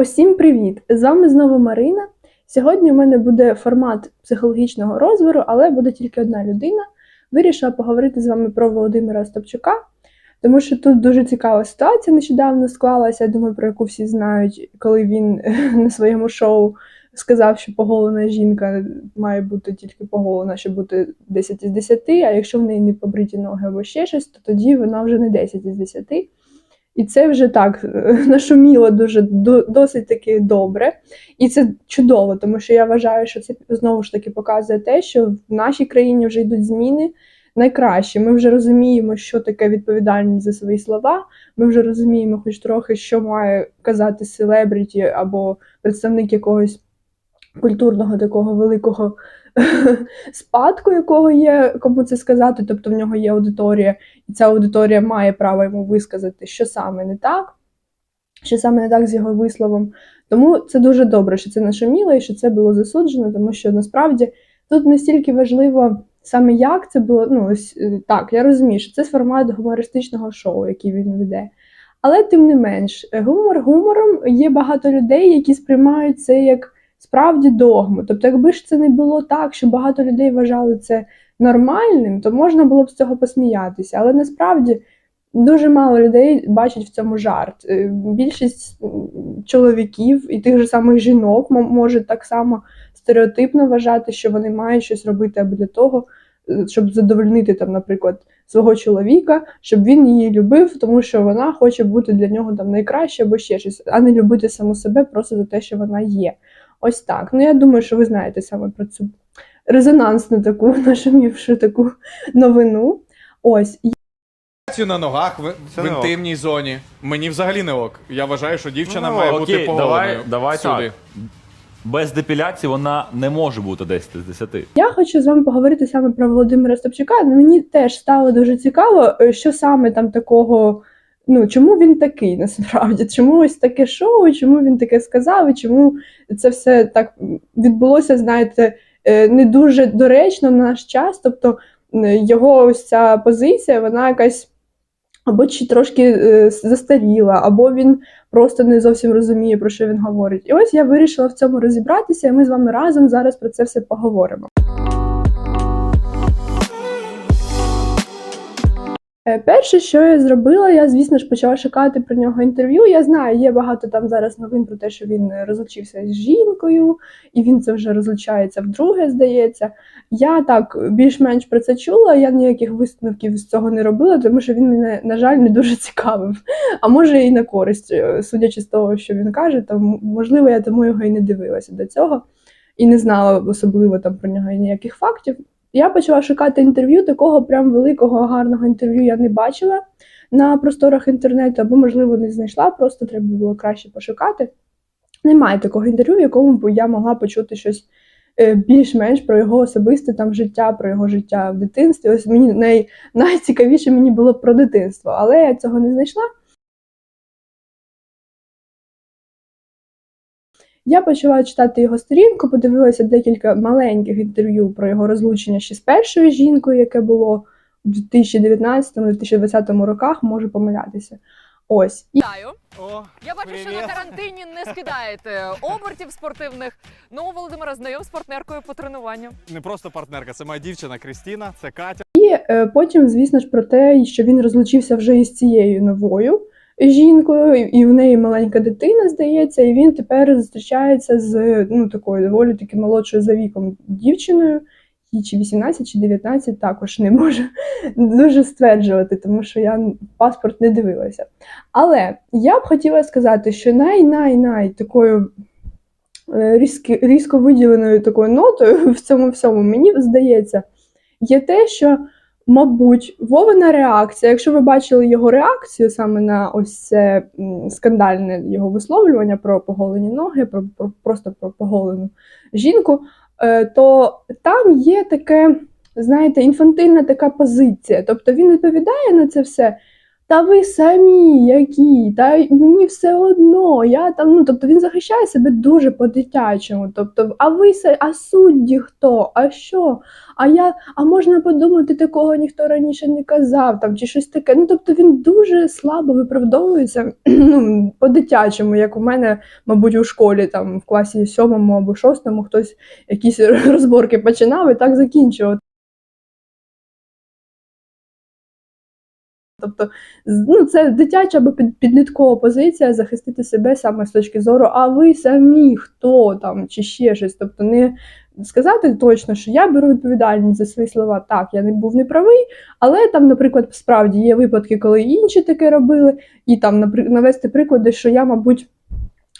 Усім привіт! З вами знову Марина. Сьогодні у мене буде формат психологічного розбору, але буде тільки одна людина. Вирішила поговорити з вами про Володимира Остапчука, тому що тут дуже цікава ситуація нещодавно склалася. Я думаю, про яку всі знають, коли він на своєму шоу сказав, що поголена жінка має бути тільки поголена, щоб бути 10 із 10, а якщо в неї не побриті ноги або ще щось, то тоді вона вже не 10 із 10. І це вже так нашуміло дуже досить таки добре. І це чудово, тому що я вважаю, що це знову ж таки показує те, що в нашій країні вже йдуть зміни найкраще. Ми вже розуміємо, що таке відповідальність за свої слова. Ми вже розуміємо, хоч трохи, що має казати селебріті або представник якогось культурного такого великого спадку, якого є кому це сказати. Тобто в нього є аудиторія, і ця аудиторія має право йому висказати, що саме не так, що саме не так з його висловом. Тому це дуже добре, що це нашуміло і що це було засуджено, тому що насправді тут не стільки важливо саме як це було. Ну, ось е, так, я розумію, що це формат гумористичного шоу, який він веде. Але тим не менш, е, гумор гумором є багато людей, які сприймають це як справді догму. Тобто, якби ж це не було так, що багато людей вважали це нормальним, то можна було б з цього посміятися. Але насправді дуже мало людей бачать в цьому жарт. Е, Більшість чоловіків і тих же самих жінок м- можуть так само стереотипно вважати, що вони мають щось робити аби для того, е, щоб задовольнити там, наприклад, свого чоловіка, щоб він її любив, тому що вона хоче бути для нього там найкраще або ще щось, а не любити саму себе просто за те, що вона є. Ось так. Ну я думаю, що ви знаєте саме про цю резонансну таку нашумівшу таку новину. Ось Цю на ногах в, Це в не ок. інтимній зоні. Мені взагалі не ок. Я вважаю, що дівчина Ну, має окей, бути поголеною. давай- давай всюди. так. Без депіляції вона не може бути 10 з 10. Я хочу з вами поговорити саме про Володимира Стопчука. Ну, Мені теж стало дуже цікаво, е, що саме там такого. Ну, чому він такий насправді? Чому ось таке шоу, чому він таке сказав, і чому це все так відбулося, знаєте, е, не дуже доречно на наш час. Тобто його ось ця позиція, вона якась або чи трошки е, застаріла, або він просто не зовсім розуміє, про що він говорить. І ось я вирішила в цьому розібратися, і ми з вами разом зараз про це все поговоримо. Перше, що я зробила, я, звісно ж, почала шукати про нього інтерв'ю. Я знаю, є багато там зараз новин про те, що він е, розлучився з жінкою, і він це вже розлучається вдруге, здається. Я так більш-менш про це чула. Я ніяких висновків з цього не робила, тому що він мене, на жаль, не дуже цікавив. А може, і на користь, е, судячи з того, що він каже, то можливо, я тому його і не дивилася до цього, і не знала особливо там про нього ніяких фактів. Я почала шукати інтерв'ю, такого прям великого гарного інтерв'ю я не бачила на просторах інтернету, або, можливо, не знайшла, просто треба було краще пошукати. Немає такого інтерв'ю, в якому б я могла почути щось е, більш-менш про його особисте там життя, про його життя в дитинстві. Ось мені най, найцікавіше мені було про дитинство, але я цього не знайшла. Я почала читати його сторінку, подивилася декілька маленьких інтерв'ю про його розлучення ще з першою жінкою, яке було у 2019-2020 роках, можу помилятися. Ось. І Вітаю. О, Я бачу, що на карантині не скидаєте обертів спортивних. Ну, Володимира, знайом з партнеркою по тренуванню. не просто партнерка, це моя дівчина Крістіна, це Катя. І е, потім, звісно ж, про те, що він розлучився вже із цією новою жінкою, і- і в неї маленька дитина, здається, і він тепер зустрічається з ну, такою доволі таки молодшою за віком дівчиною. їй чи 18, чи 19, також не можу дуже стверджувати, тому що я паспорт не дивилася. Але я б хотіла сказати, що най-най-най такою е, різки, різко виділеною такою нотою в цьому всьому, мені здається, є те, що, мабуть, Вовина реакція, якщо ви бачили його реакцію саме на ось це скандальне його висловлювання про поголені ноги, про, про просто про поголену жінку, е, то там є таке, знаєте, інфантильна така позиція. Тобто він відповідає на це все та ви самі які, та мені все одно. Я там, ну тобто він захищає себе дуже по-дитячому. Тобто, а ви а судді хто? А що? А я, а можна подумати, такого ніхто раніше не казав, там чи щось таке. Ну тобто він дуже слабо виправдовується ну, по-дитячому, як у мене, мабуть, у школі, там в класі сьомому або шостому хтось якісь розборки починав і так закінчував. Тобто, ну, це дитяча або під- підліткова позиція захистити себе саме з точки зору, а ви самі хто там, чи ще щось. Тобто, не сказати точно, що я беру відповідальність за свої слова. Так, я не був неправий, але там, наприклад, справді є випадки, коли інші таке робили, і там навести приклади, що я, мабуть.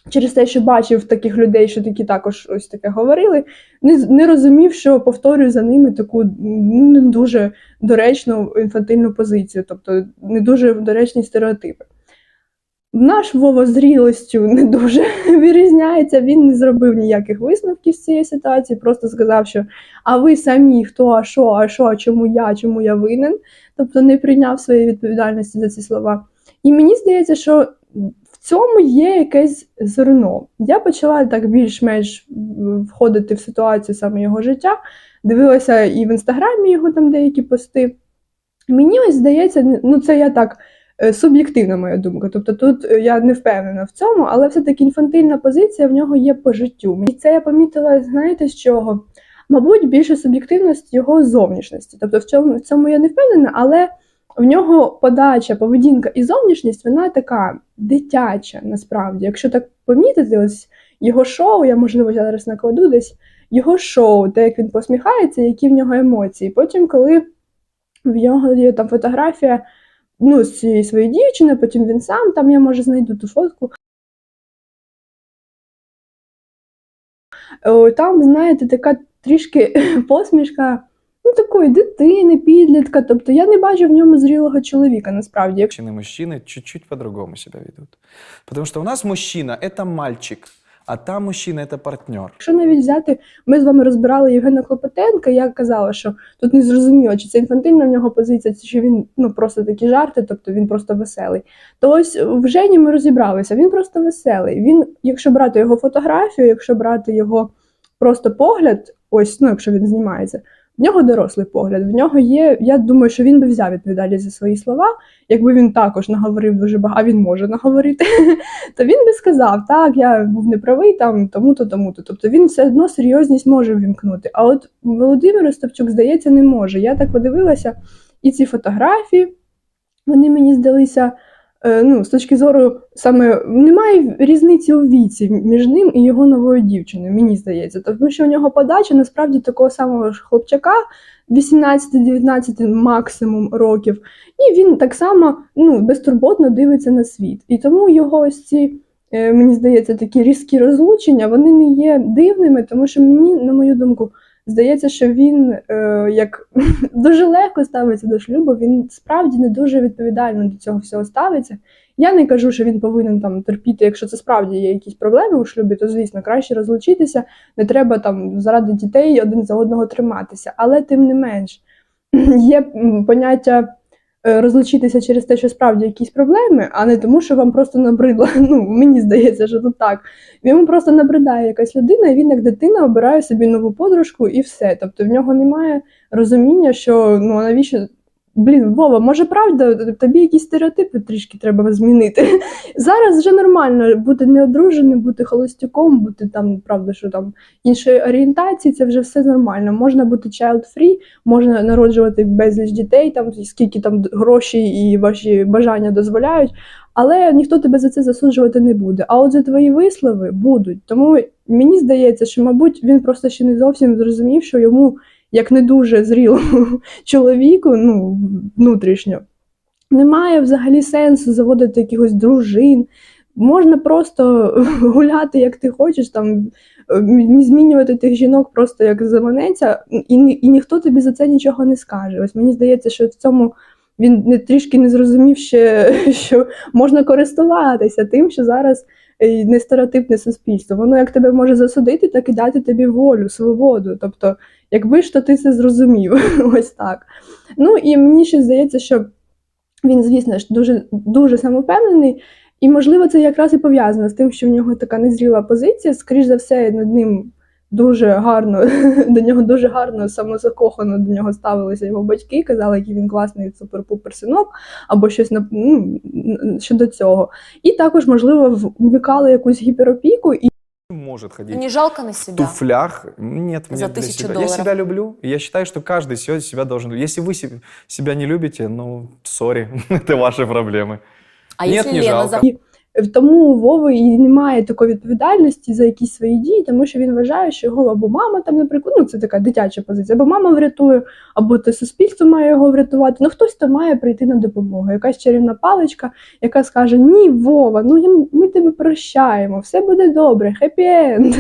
Через те, що бачив таких людей, що такі також ось таке говорили, не, не розумів, що повторюю за ними таку ну, не дуже доречну інфантильну позицію, тобто не дуже доречні стереотипи. Наш Вова зрілостю не дуже вирізняється, він не зробив ніяких висновків з цієї ситуації, просто сказав, що а ви самі хто, а що, а що, а чому я, чому я винен, тобто не прийняв своєї відповідальності за ці слова. І мені здається, що цьому є якесь зерно. Я почала так більш-менш входити в ситуацію саме його життя, дивилася і в інстаграмі його там деякі пости. Мені ось здається, ну це я так е, суб'єктивна моя думка. Тобто тут е, я не впевнена в цьому, але все-таки інфантильна позиція в нього є по життю. І це я помітила, знаєте, з чого? Мабуть, більше суб'єктивність його зовнішності. Тобто в цьому, в цьому я не впевнена, але в нього подача, поведінка і зовнішність вона така дитяча, насправді. Якщо так помітити, ось його шоу, я можливо зараз накладу десь його шоу, те, як він посміхається, які в нього емоції. Потім, коли в нього є там фотографія ну, з цієї своєї дівчини, потім він сам, там я може знайду ту фотку. Там, знаєте, така трішки посмішка ну, такої дитини, підлітка. Тобто я не бачу в ньому зрілого чоловіка насправді. Женщины и мужчины чуть-чуть по-другому себя ведут. Потому что у нас мужчина – это мальчик, а там мужчина – это партнер. Якщо навіть взяти, ми з вами розбирали Євгена Клопотенка, я казала, що тут не зрозуміло, чи це інфантильна в нього позиція, чи він ну просто такі жарти, тобто він просто веселий. То ось в Жені ми розібралися. Він просто веселий. Він, якщо брати його фотографію, якщо брати його просто погляд, ось ну, якщо він знімається. В нього дорослий погляд, в нього є. Я думаю, що він би взяв відповідальність за свої слова, якби він також наговорив дуже багато, а він може наговорити, то він би сказав, так, я був неправий там, тому-то, тому-то. Тобто він все одно серйозність може ввімкнути. А от Володимир Остапчук, здається, не може. Я так подивилася, і ці фотографії, вони мені здалися. Е, Ну, з точки зору саме немає різниці у віці між ним і його новою дівчиною, мені здається. Тому що у нього подача насправді такого самого ж хлопчака 18-19 максимум років, і він так само ну, безтурботно дивиться на світ. І тому його ось ці, е, мені здається, такі різкі розлучення, вони не є дивними, тому що мені, на мою думку, здається, що він е, як дуже легко ставиться до шлюбу, він справді не дуже відповідально до цього всього ставиться. Я не кажу, що він повинен там терпіти, якщо це справді є якісь проблеми у шлюбі, то звісно краще розлучитися, не треба там заради дітей один за одного триматися. Але тим не менш є поняття розлучитися через те, що справді якісь проблеми, а не тому, що вам просто набридло. Ну мені здається, що тут так. Йому просто набридає якась людина, і він як дитина обирає собі нову подружку і все. Тобто в нього немає розуміння, що ну навіщо. Блін, Вова, може правда, тобі якісь стереотипи трішки треба змінити. Зараз вже нормально бути неодруженим, бути холостяком, бути там, правда, що там іншої орієнтації, це вже все нормально. Можна бути child-free, можна народжувати безліч дітей, там скільки там гроші і ваші бажання дозволяють, але ніхто тебе за це засуджувати не буде. А от за твої вислови будуть. Тому мені здається, що, мабуть, він просто ще не зовсім зрозумів, що йому, як не дуже зрілому чоловіку, ну внутрішньо, немає взагалі сенсу заводити якихось дружин. Можна просто гуляти, як ти хочеш, там змінювати тих жінок просто як заманеться, і, і ніхто тобі за це нічого не скаже. Ось мені здається, що в цьому він не трішки не зрозумів ще, що можна користуватися тим, що зараз нестереотипне суспільство. Воно як тебе може засудити, так і дати тобі волю, свободу. Тобто, якби ж то ти це зрозумів, ось так. Ну і мені ще здається, що Він, звісно ж, дуже, дуже самовпевнений. І, можливо, це якраз і пов'язано з тим, що в нього така незріла позиція. Скоріш за все, над ним дуже гарно, до нього дуже гарно, самозакохано до нього ставилися його батьки, казали, який він класний супер-пупер синок, або щось на- ну, щодо цього. І також, можливо, вмикали якусь гіперопіку, і Может ходить Не жалко на в себя? туфлях. Нет, За мне для тысячу себя. Я долларов. себя люблю. и Я считаю, что каждый се- себя должен любить. Если вы себе- себя не любите, ну, сори, это ваши проблемы. А Нет, если не Лена жалко. за... тому у Вови і немає такої відповідальності за якісь свої дії, тому що він вважає, що його або мама там, наприклад, ну це така дитяча позиція, або мама врятує, або те суспільство має його врятувати. Ну хтось то має прийти на допомогу. Якась чарівна паличка, яка скаже: Ні, Вова, ну ми тебе прощаємо, все буде добре, хеппі-енд,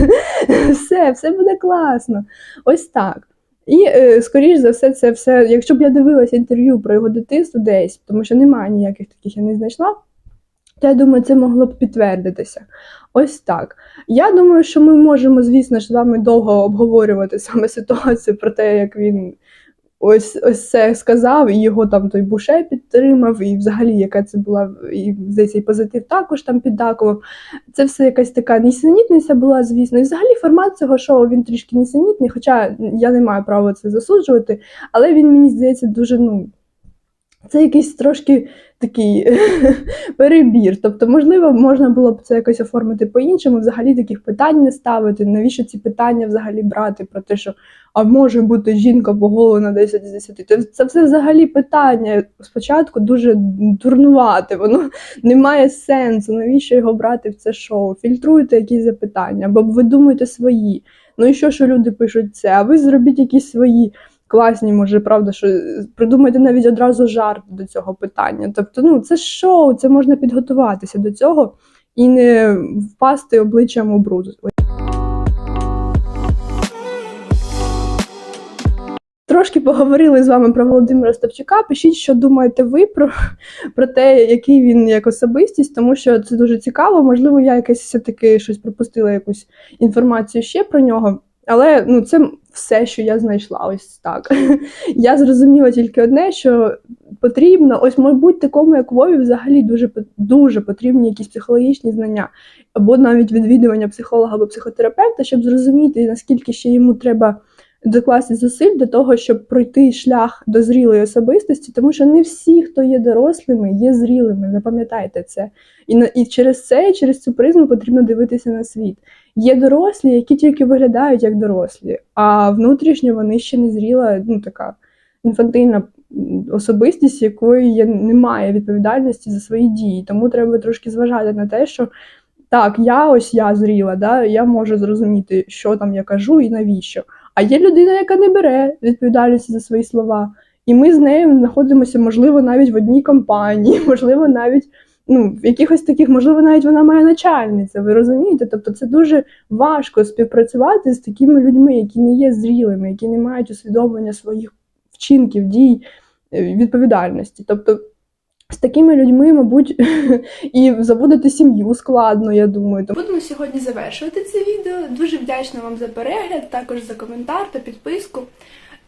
все, все буде класно. Ось так. І е, скоріш за все, це все. Якщо б я дивилася інтерв'ю про його дитинство десь, тому що немає ніяких таких я не знайшла, я думаю, це могло б підтвердитися. Ось так. Я думаю, що ми можемо, звісно ж, з вами довго обговорювати саме ситуацію про те, як він ось ось це сказав, і його там той буше підтримав, і взагалі, яка це була, і здається, і позитив також там піддакував. Це все якась така нісенітниця була, звісно. І взагалі формат цього шоу він трішки нісенітний, хоча я не маю права це засуджувати, але він мені здається дуже, ну. Це якийсь трошки такий перебір. Тобто, можливо, можна було б це якось оформити по-іншому, взагалі таких питань не ставити. Навіщо ці питання взагалі брати про те, що а може бути жінка поголена 10 з 10? Це, це все взагалі питання спочатку дуже дурнувате, воно не має сенсу. Навіщо його брати в це шоу? Фільтруйте якісь запитання, або ви думаєте свої. Ну і що, що люди пишуть це? А ви зробіть якісь свої класні, може, правда, що придумайте навіть одразу жарт до цього питання. Тобто, ну це шоу, це можна підготуватися до цього і не впасти обличчям у бруд. Трошки поговорили з вами про Володимира Стапчука. Пишіть, що думаєте ви про, про те, який він як особистість, тому що це дуже цікаво. Можливо, я якесь все-таки щось пропустила, якусь інформацію ще про нього. Але ну, це все, що я знайшла. Ось так. Я зрозуміла тільки одне, що потрібно, ось, мабуть, такому, як Вові, взагалі дуже дуже потрібні якісь психологічні знання, або навіть відвідування психолога або психотерапевта, щоб зрозуміти, наскільки ще йому треба докласти зусиль для того, щоб пройти шлях до зрілої особистості, тому що не всі, хто є дорослими, є зрілими. Запам'ятайте це. І і через це, через цю призму потрібно дивитися на світ. Є дорослі, які тільки виглядають як дорослі, а внутрішньо вони ще не зріла, ну така інфантильна особистість, якої є, немає відповідальності за свої дії. Тому треба трошки зважати на те, що так, я ось я зріла, да, я можу зрозуміти, що там я кажу і навіщо. А є людина, яка не бере відповідальності за свої слова. І ми з нею знаходимося, можливо, навіть в одній компанії, можливо, навіть ну, якихось таких, можливо, навіть вона має начальниця, ви розумієте? Тобто це дуже важко співпрацювати з такими людьми, які не є зрілими, які не мають усвідомлення своїх вчинків, дій, е, відповідальності. Тобто з такими людьми, мабуть, і заводити сім'ю складно, я думаю. Будемо сьогодні завершувати це відео. Дуже вдячна вам за перегляд, також за коментар та підписку.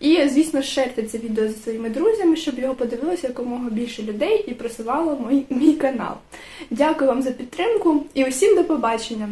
І, звісно, шерте це відео зі своїми друзями, щоб його подивилося якомога більше людей і просувало мій, мій канал. Дякую вам за підтримку і усім до побачення!